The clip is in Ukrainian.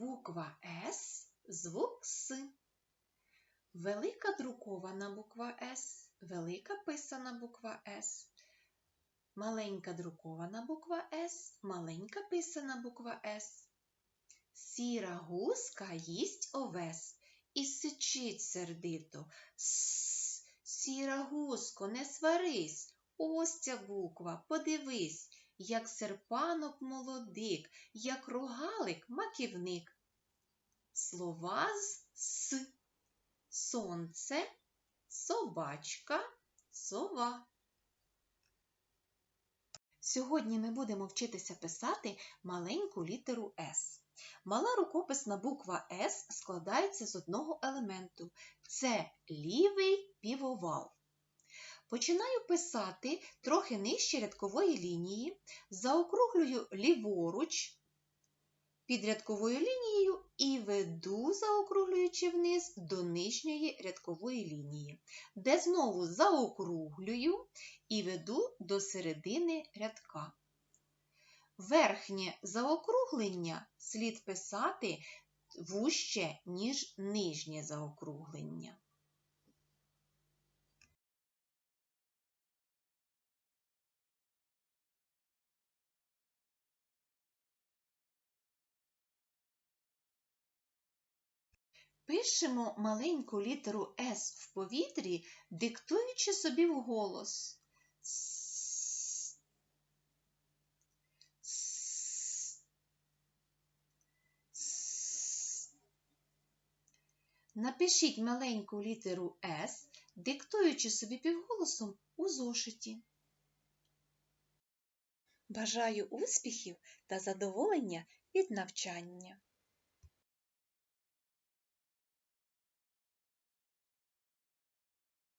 Буква С, звук С. Велика друкована буква С, велика писана буква С. Маленька друкована буква С, маленька писана буква С. Сіра гуска їсть овес і сичить сердито. Сіра гуско, не сварись. Ось ця буква, подивись, як серпанок молодик, як рогалик маківник. Слова з с. Сонце, собачка, сова. Сьогодні ми будемо вчитися писати маленьку літеру С. Мала рукописна буква С складається з одного елементу. Це лівий півовал. Починаю писати трохи нижче рядкової лінії, заокруглюю ліворуч під рядковою лінією і веду, заокруглюючи вниз до нижньої рядкової лінії, де знову заокруглюю і веду до середини рядка. Верхнє заокруглення слід писати вужче, ніж нижнє заокруглення. Пишемо маленьку літеру С в повітрі, диктуючи собі вголос. Напишіть маленьку літеру С, диктуючи собі півголосом у зошиті. Бажаю успіхів та задоволення від навчання.